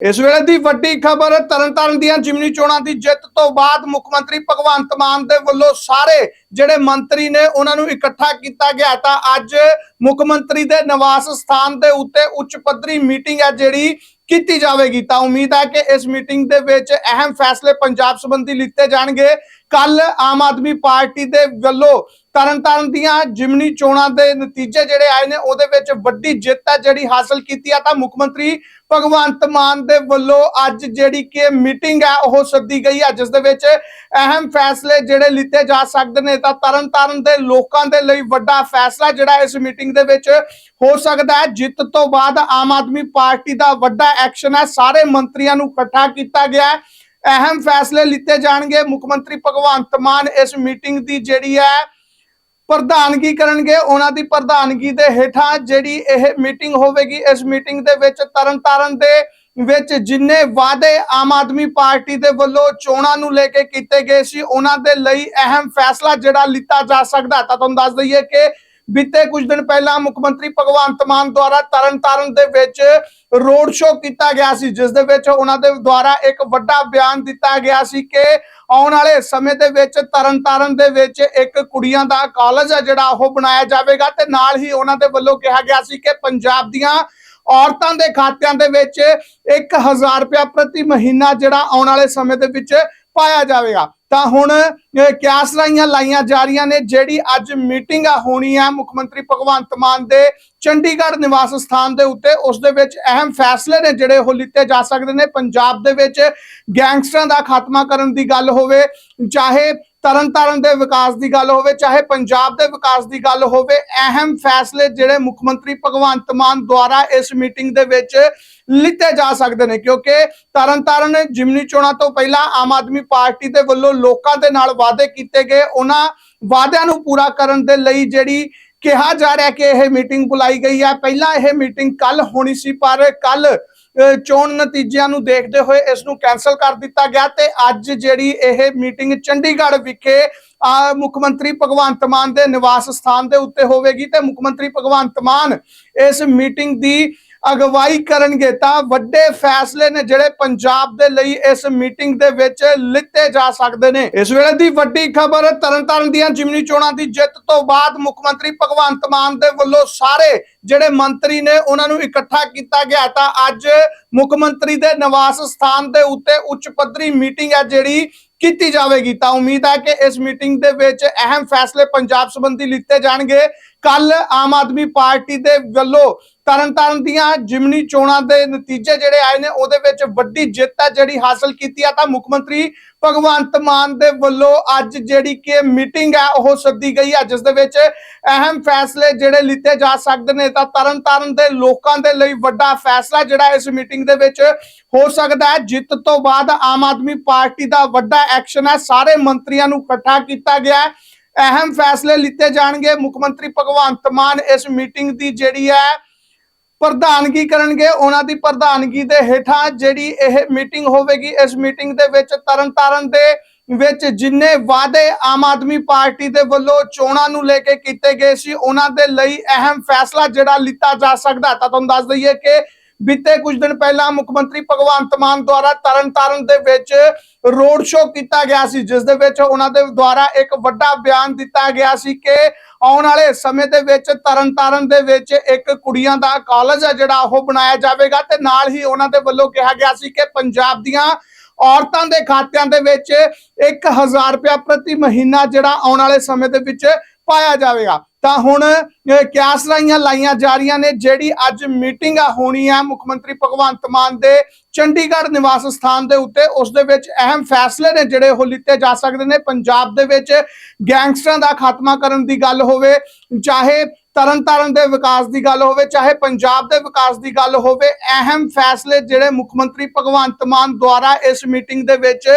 ਇਸ ਵੇਲੇ ਦੀ ਵੱਡੀ ਖਬਰ, ਤਰਨਤਾਰਨ ਦੀਆਂ ਜਿਮਨੀ ਚੋਣਾਂ ਦੀ ਜਿੱਤ ਤੋਂ ਬਾਅਦ ਮੁੱਖ ਮੰਤਰੀ ਭਗਵੰਤ ਮਾਨ ਦੇ ਵੱਲੋਂ ਸਾਰੇ ਜਿਹੜੇ ਮੰਤਰੀ ਨੇ, ਉਹਨਾਂ ਨੂੰ ਇਕੱਠਾ ਕੀਤਾ ਗਿਆ। ਤਾਂ ਅੱਜ ਮੁੱਖ ਮੰਤਰੀ ਦੇ ਨਿਵਾਸ ਸਥਾਨ ਦੇ ਉੱਤੇ ਉੱਚ ਪੱਧਰੀ ਮੀਟਿੰਗ ਹੈ ਜਿਹੜੀ ਕੀਤੀ ਜਾਵੇਗੀ, ਤਾਂ ਉਮੀਦ ਹੈ ਕਿ ਇਸ ਮੀਟਿੰਗ ਦੇ ਵਿੱਚ ਅਹਿਮ ਫੈਸਲੇ ਪੰਜਾਬ ਸੰਬੰਧੀ ਲਿੱਤੇ ਜਾਣਗੇ। ਕੱਲ ਆਮ ਆਦਮੀ ਪਾਰਟੀ ਦੇ ਵੱਲੋਂ ਤਰਨਤਾਰਨ ਦੀਆਂ ਜਿਮਨੀ ਚੋਣਾਂ ਦੇ ਨਤੀਜੇ ਜਿਹੜੇ ਆਏ ਨੇ, ਉਹਦੇ ਵਿੱਚ ਵੱਡੀ ਜਿੱਤ ਹੈ ਜਿਹੜੀ ਹਾਸਲ ਕੀਤੀ ਆ ਤਾਂ ਮੁੱਖ ਮੰਤਰੀ ਭਗਵੰਤ ਮਾਨ ਦੇ ਵੱਲੋਂ ਅੱਜ ਜਿਹੜੀ ਕਿ ਮੀਟਿੰਗ ਹੈ, ਉਹ ਸੱਦੀ ਗਈ ਹੈ, ਜਿਸ ਦੇ ਵਿੱਚ ਅਹਿਮ ਫੈਸਲੇ ਜਿਹੜੇ ਲਿੱਤੇ ਜਾ ਸਕਦੇ ਨੇ। ਤਾਂ ਤਰਨਤਾਰਨ ਦੇ ਲੋਕਾਂ ਦੇ ਲਈ ਵੱਡਾ ਫੈਸਲਾ ਜਿਹੜਾ ਇਸ ਮੀਟਿੰਗ ਦੇ ਵਿੱਚ ਹੋ ਸਕਦਾ ਹੈ। ਜਿੱਤ ਤੋਂ ਬਾਅਦ ਆਮ ਆਦਮੀ ਪਾਰਟੀ ਦਾ ਵੱਡਾ ਐਕਸ਼ਨ ਹੈ, ਸਾਰੇ ਮੰਤਰੀਆਂ ਨੂੰ ਇਕੱਠਾ ਕੀਤਾ ਗਿਆ ਹੈ। ਅਹਿਮ ਫੈਸਲੇ ਲਿੱਤੇ ਜਾਣਗੇ। ਮੁੱਖ ਮੰਤਰੀ ਭਗਵੰਤ ਮਾਨ ਇਸ ਮੀਟਿੰਗ ਦੀ ਜਿਹੜੀ ਹੈ, ਪ੍ਰਧਾਨਗੀ ਕਰਨਗੇ। ਉਹਨਾਂ ਦੀ ਪ੍ਰਧਾਨਗੀ ਦੇ ਹੇਠਾਂ ਜਿਹੜੀ ਇਹ ਮੀਟਿੰਗ ਹੋਵੇਗੀ, ਇਸ ਮੀਟਿੰਗ ਦੇ ਵਿੱਚ ਤਰਨਤਾਰਨ ਦੇ ਵਿੱਚ ਜਿੰਨੇ ਵਾਅਦੇ ਆਮ ਆਦਮੀ ਪਾਰਟੀ ਦੇ ਵੱਲੋਂ ਚੋਣਾਂ ਨੂੰ ਲੈ ਕੇ ਕੀਤੇ ਗਏ ਸੀ, ਉਹਨਾਂ ਦੇ ਲਈ ਅਹਿਮ ਫੈਸਲਾ ਜਿਹੜਾ ਲਿੱਤਾ ਜਾ ਸਕਦਾ ਤਾਂ ਤੁਹਾਨੂੰ ਦੱਸ ਦਈਏ ਕਿ ਬੀਤੇ ਕੁਝ ਦਿਨ ਪਹਿਲਾਂ ਮੁੱਖ ਮੰਤਰੀ ਭਗਵੰਤ ਮਾਨ ਦੁਆਰਾ ਤਰਨਤਾਰਨ ਦੇ ਵਿੱਚ ਰੋਡ ਸ਼ੋਅ ਕੀਤਾ ਗਿਆ ਸੀ, ਜਿਸ ਦੇ ਵਿੱਚ ਉਹਨਾਂ ਦੇ ਦੁਆਰਾ ਇੱਕ ਵੱਡਾ ਬਿਆਨ ਦਿੱਤਾ ਗਿਆ ਸੀ ਕਿ ਆਉਣ ਵਾਲੇ ਸਮੇਂ ਦੇ ਵਿੱਚ ਤਰਨਤਾਰਨ ਦੇ ਵਿੱਚ ਇੱਕ ਕੁੜੀਆਂ ਦਾ ਕਾਲਜ ਹੈ ਜਿਹੜਾ ਉਹ ਬਣਾਇਆ ਜਾਵੇਗਾ ਤੇ ਨਾਲ ਹੀ ਉਹਨਾਂ ਦੇ ਵੱਲੋਂ ਕਿਹਾ ਗਿਆ ਸੀ ਕਿ ਪੰਜਾਬ ਦੀਆਂ ਔਰਤਾਂ ਦੇ ਖਾਤਿਆਂ ਦੇ ਵਿੱਚ 1000 ਰੁਪਇਆ ਪ੍ਰਤੀ ਮਹੀਨਾ ਜਿਹੜਾ ਆਉਣ ਵਾਲੇ ਸਮੇਂ ਦੇ ਵਿੱਚ ਪਾਇਆ ਜਾਵੇਗਾ। ਤਾਂ ਹੁਣ ਅਹ, ਕਿਆਸ ਲਾਈਆਂ ਲਾਈਆਂ ਜਾ ਰਹੀਆਂ ਨੇ ਜਿਹੜੀ ਅੱਜ ਮੀਟਿੰਗ ਆ ਹੋਣੀ ਆ ਮੁੱਖ ਮੰਤਰੀ ਭਗਵੰਤ ਮਾਨ ਦੇ ਚੰਡੀਗੜ੍ਹ ਨਿਵਾਸ ਸਥਾਨ ਦੇ ਉੱਤੇ ਉਸ ਦੇ ਵਿੱਚ ਅਹਿਮ ਫੈਸਲੇ ਨੇ ਜਿਹੜੇ ਉਹ ਲਿੱਤੇ ਜਾ ਸਕਦੇ ਨੇ। ਪੰਜਾਬ ਦੇ ਵਿੱਚ ਗੈਂਗਸਟਰਾਂ ਦਾ ਖਾਤਮਾ ਕਰਨ ਦੀ ਗੱਲ ਹੋਵੇ ਚਾਹੇ ਤਰਨਤਾਰਨ ਦੇ ਵਿਕਾਸ ਦੀ ਗੱਲ ਹੋਵੇ, ਚਾਹੇ ਪੰਜਾਬ ਦੇ ਵਿਕਾਸ ਦੀ ਗੱਲ ਹੋਵੇ, ਅਹਿਮ ਫੈਸਲੇ ਜਿਹੜੇ ਮੁੱਖ ਮੰਤਰੀ ਭਗਵੰਤ ਮਾਨ ਦੁਆਰਾ ਇਸ ਮੀਟਿੰਗ ਦੇ ਵਿੱਚ ਲਿੱਤੇ ਜਾ ਸਕਦੇ ਨੇ, ਕਿਉਂਕਿ ਤਰਨਤਾਰਨ ਜਿਮਨੀ ਚੋਣਾਂ ਤੋਂ ਪਹਿਲਾਂ ਆਮ ਆਦਮੀ ਪਾਰਟੀ ਦੇ ਵੱਲੋਂ ਲੋਕਾਂ ਦੇ ਨਾਲ ਵਾਅਦੇ ਕੀਤੇ ਗਏ। ਉਹਨਾਂ ਵਾਅਦਿਆਂ ਨੂੰ ਪੂਰਾ ਕਰਨ ਦੇ ਲਈ ਜਿਹੜੀ ਕਿਹਾ ਜਾ ਰਿਹਾ ਕਿ ਇਹ ਮੀਟਿੰਗ ਬੁਲਾਈ ਗਈ ਹੈ। ਪਹਿਲਾਂ ਇਹ ਮੀਟਿੰਗ ਕੱਲ ਹੋਣੀ ਸੀ, ਪਰ ਕੱਲ ਚੋਣ ਨਤੀਜਿਆਂ ਨੂੰ ਦੇਖਦੇ ਹੋਏ ਇਸ ਨੂੰ ਕੈਨਸਲ ਕਰ ਦਿੱਤਾ ਗਿਆ ਤੇ ਅੱਜ ਜਿਹੜੀ ਇਹ ਮੀਟਿੰਗ ਚੰਡੀਗੜ੍ਹ ਵਿਖੇ ਅਹ, ਮੁੱਖ ਮੰਤਰੀ ਭਗਵੰਤ ਮਾਨ ਦੇ ਨਿਵਾਸ ਸਥਾਨ ਦੇ ਉੱਤੇ ਹੋਵੇਗੀ ਤੇ ਮੁੱਖ ਮੰਤਰੀ ਭਗਵੰਤ ਮਾਨ ਇਸ ਮੀਟਿੰਗ ਦੀ ਅਗਵਾਈ ਕਰਨਗੇ ਤਾਂ ਵੱਡੇ ਫੈਸਲੇ ਨੇ ਜਿਹੜੇ ਪੰਜਾਬ ਦੇ ਲਈ ਇਸ ਮੀਟਿੰਗ ਦੇ ਵਿੱਚ ਲਿੱਤੇ ਜਾ ਸਕਦੇ ਨੇ। ਇਸ ਵੇਲੇ ਦੀ ਵੱਡੀ ਖਬਰ ਤਰਨਤਾਰਨ ਦੀਆਂ ਜਿਮਨੀ ਚੋਣਾਂ ਦੀ ਜਿੱਤ ਤੋਂ ਬਾਅਦ ਮੁੱਖ ਮੰਤਰੀ ਭਗਵੰਤ ਮਾਨ ਦੇ ਵੱਲੋਂ ਸਾਰੇ ਜਿਹੜੇ ਮੰਤਰੀ ਨੇ ਉਹਨਾਂ ਨੂੰ ਇਕੱਠਾ ਕੀਤਾ ਗਿਆ। ਤਾਂ ਅੱਜ ਮੁੱਖ ਮੰਤਰੀ ਦੇ ਨਿਵਾਸ ਸਥਾਨ ਦੇ ਉੱਤੇ ਉੱਚ ਪੱਧਰੀ ਮੀਟਿੰਗ ਹੈ ਜਿਹੜੀ ਕੀਤੀ ਜਾਵੇਗੀ। ਤਾਂ ਉਮੀਦ ਹੈ ਕਿ ਇਸ ਮੀਟਿੰਗ ਦੇ ਵਿੱਚ ਅਹਿਮ ਫੈਸਲੇ ਪੰਜਾਬ ਸੰਬੰਧੀ ਲਿੱਤੇ ਜਾਣਗੇ। ਕੱਲ ਆਮ ਆਦਮੀ ਪਾਰਟੀ ਦੇ ਵੱਲੋਂ ਤਰਨਤਾਰਨ ਦੀਆਂ ਜਿਮਨੀ ਚੋਣਾਂ ਦੇ ਨਤੀਜੇ ਜਿਹੜੇ ਆਏ ਨੇ, ਉਹਦੇ ਵਿੱਚ ਵੱਡੀ ਜਿੱਤ ਹੈ ਜਿਹੜੀ ਹਾਸਲ ਕੀਤੀ ਆ। ਤਾਂ ਮੁੱਖ ਮੰਤਰੀ ਭਗਵੰਤ ਮਾਨ ਦੇ ਵੱਲੋਂ ਅੱਜ ਜਿਹੜੀ ਕਿ ਮੀਟਿੰਗ ਹੈ, ਉਹ ਸੱਦੀ ਗਈ ਹੈ, ਜਿਸ ਦੇ ਵਿੱਚ ਅਹਿਮ ਫੈਸਲੇ ਜਿਹੜੇ ਲਿੱਤੇ ਜਾ ਸਕਦੇ ਨੇ। ਤਾਂ ਤਰਨਤਾਰਨ ਦੇ ਲੋਕਾਂ ਦੇ ਲਈ ਵੱਡਾ ਫੈਸਲਾ ਜਿਹੜਾ ਇਸ ਮੀਟਿੰਗ ਦੇ ਵਿੱਚ ਹੋ ਸਕਦਾ ਹੈ। ਜਿੱਤ ਤੋਂ ਬਾਅਦ ਆਮ ਆਦਮੀ ਪਾਰਟੀ ਦਾ ਵੱਡਾ ਐਕਸ਼ਨ ਹੈ। ਸਾਰੇ ਮੰਤਰੀਆਂ ਨੂੰ ਇਕੱਠਾ ਕੀਤਾ ਗਿਆ ਹੈ। ਅਹਿਮ ਫੈਸਲੇ ਲਿੱਤੇ ਜਾਣਗੇ। ਮੁੱਖ ਮੰਤਰੀ ਭਗਵੰਤ ਮਾਨ ਇਸ ਮੀਟਿੰਗ ਦੀ ਜਿਹੜੀ ਹੈ ਪ੍ਰਧਾਨਗੀ ਕਰਨਗੇ, ਉਹਨਾਂ ਦੀ ਪ੍ਰਧਾਨਗੀ ਦੇ ਹੇਠਾਂ ਜਿਹੜੀ ਇਹ ਮੀਟਿੰਗ ਹੋਵੇਗੀ, ਇਸ ਮੀਟਿੰਗ ਦੇ ਵਿੱਚ ਤਰਨਤਾਰਨ ਦੇ ਵਿੱਚ ਜਿੰਨੇ ਵਾਅਦੇ ਆਮ ਆਦਮੀ ਪਾਰਟੀ ਦੇ ਵੱਲੋਂ ਚੋਣਾਂ ਨੂੰ ਲੈ ਕੇ ਕੀਤੇ ਗਏ ਸੀ, ਉਹਨਾਂ ਦੇ ਲਈ ਅਹਿਮ ਫੈਸਲਾ ਜਿਹੜਾ ਲਿੱਤਾ ਜਾ ਸਕਦਾ ਤਾਂ ਤੁਹਾਨੂੰ ਦੱਸ ਦਈਏ ਕਿ ਬੀਤੇ ਕੁਝ ਦਿਨ ਪਹਿਲਾਂ ਮੁੱਖ ਮੰਤਰੀ ਭਗਵੰਤ ਮਾਨ ਦੁਆਰਾ ਤਰਨਤਾਰਨ ਦੇ ਵਿੱਚ ਰੋਡ ਸ਼ੋਅ ਕੀਤਾ ਗਿਆ ਸੀ, ਜਿਸ ਦੇ ਵਿੱਚ ਉਹਨਾਂ ਦੇ ਦੁਆਰਾ ਇੱਕ ਵੱਡਾ ਬਿਆਨ ਦਿੱਤਾ ਗਿਆ ਸੀ ਕਿ ਆਉਣ ਵਾਲੇ ਸਮੇਂ ਦੇ ਵਿੱਚ ਤਰਨਤਾਰਨ ਦੇ ਵਿੱਚ ਇੱਕ ਕੁੜੀਆਂ ਦਾ ਕਾਲਜ ਹੈ, ਜਿਹੜਾ ਉਹ ਬਣਾਇਆ ਜਾਵੇਗਾ ਤੇ ਨਾਲ ਹੀ ਉਹਨਾਂ ਦੇ ਵੱਲੋਂ ਕਿਹਾ ਗਿਆ ਸੀ ਕਿ ਪੰਜਾਬ ਦੀਆਂ ਔਰਤਾਂ ਦੇ ਖਾਤਿਆਂ ਦੇ ਵਿੱਚ 1000 ਰੁਪਇਆ ਪ੍ਰਤੀ ਮਹੀਨਾ ਜਿਹੜਾ ਆਉਣ ਵਾਲੇ ਸਮੇਂ ਦੇ ਵਿੱਚ ਪਾਇਆ ਜਾਵੇਗਾ। ਤਾਂ ਹੁਣ ਅਹ, ਕਿਆਸ ਲਾਈਆਂ ਲਾਈਆਂ ਜਾ ਰਹੀਆਂ ਨੇ ਜਿਹੜੀ ਅੱਜ ਮੀਟਿੰਗ ਆ ਹੋਣੀ ਹੈ ਮੁੱਖ ਮੰਤਰੀ ਭਗਵੰਤ ਮਾਨ ਦੇ ਚੰਡੀਗੜ੍ਹ ਨਿਵਾਸ ਸਥਾਨ ਦੇ ਉੱਤੇ ਉਸ ਦੇ ਵਿੱਚ ਅਹਿਮ ਫੈਸਲੇ ਨੇ ਜਿਹੜੇ ਉਹ ਲਿੱਤੇ ਜਾ ਸਕਦੇ ਨੇ। ਪੰਜਾਬ ਦੇ ਵਿੱਚ ਗੈਂਗਸਟਰਾਂ ਦਾ ਖਾਤਮਾ ਕਰਨ ਦੀ ਗੱਲ ਹੋਵੇ ਚਾਹੇ ਤਰਨਤਾਰਨ ਦੇ ਵਿਕਾਸ ਦੀ ਗੱਲ ਹੋਵੇ, ਚਾਹੇ ਪੰਜਾਬ ਦੇ ਵਿਕਾਸ ਦੀ ਗੱਲ ਹੋਵੇ, ਅਹਿਮ ਫੈਸਲੇ ਜਿਹੜੇ ਮੁੱਖ ਮੰਤਰੀ ਭਗਵੰਤ ਮਾਨ ਦੁਆਰਾ ਇਸ ਮੀਟਿੰਗ ਦੇ ਵਿੱਚ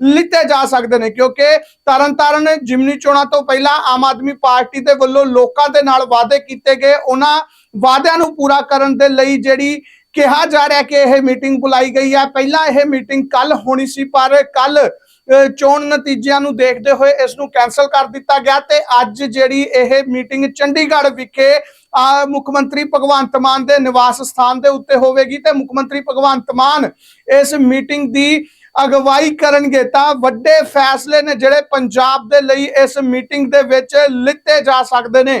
ਲਿੱਤੇ ਜਾ ਸਕਦੇ ਨੇ, ਕਿਉਂਕਿ ਤਰਨਤਾਰਨ ਜਿਮਨੀ ਚੋਣਾਂ ਤੋਂ ਪਹਿਲਾਂ ਆਮ ਆਦਮੀ ਪਾਰਟੀ ਦੇ ਵੱਲੋਂ ਲੋਕਾਂ ਦੇ ਨਾਲ ਵਾਅਦੇ ਕੀਤੇ ਗਏ। ਉਹਨਾਂ ਵਾਅਦਿਆਂ ਨੂੰ ਪੂਰਾ ਕਰਨ ਦੇ ਲਈ ਜਿਹੜੀ ਕਿਹਾ ਜਾ ਰਿਹਾ ਕਿ ਇਹ ਮੀਟਿੰਗ ਬੁਲਾਈ ਗਈ ਹੈ। ਪਹਿਲਾਂ ਇਹ ਮੀਟਿੰਗ ਕੱਲ ਹੋਣੀ ਸੀ, ਪਰ ਕੱਲ ਚੋਣ ਨਤੀਜਿਆਂ ਨੂੰ ਦੇਖਦੇ ਹੋਏ ਇਸ ਨੂੰ ਕੈਨਸਲ ਕਰ ਦਿੱਤਾ ਗਿਆ ਤੇ ਅੱਜ ਜਿਹੜੀ ਇਹ ਮੀਟਿੰਗ ਚੰਡੀਗੜ੍ਹ ਵਿਖੇ ਆ ਮੁੱਖ ਮੰਤਰੀ ਭਗਵੰਤ ਮਾਨ ਦੇ ਨਿਵਾਸ ਸਥਾਨ ਦੇ ਉੱਤੇ ਹੋਵੇਗੀ ਤੇ ਮੁੱਖ ਮੰਤਰੀ ਭਗਵੰਤ ਮਾਨ ਇਸ ਮੀਟਿੰਗ ਦੀ ਅਗਵਾਈ ਕਰਨਗੇ ਤਾਂ ਵੱਡੇ ਫੈਸਲੇ ਨੇ ਜਿਹੜੇ ਪੰਜਾਬ ਦੇ ਲਈ ਇਸ ਮੀਟਿੰਗ ਦੇ ਵਿੱਚ ਲਿੱਤੇ ਜਾ ਸਕਦੇ ਨੇ।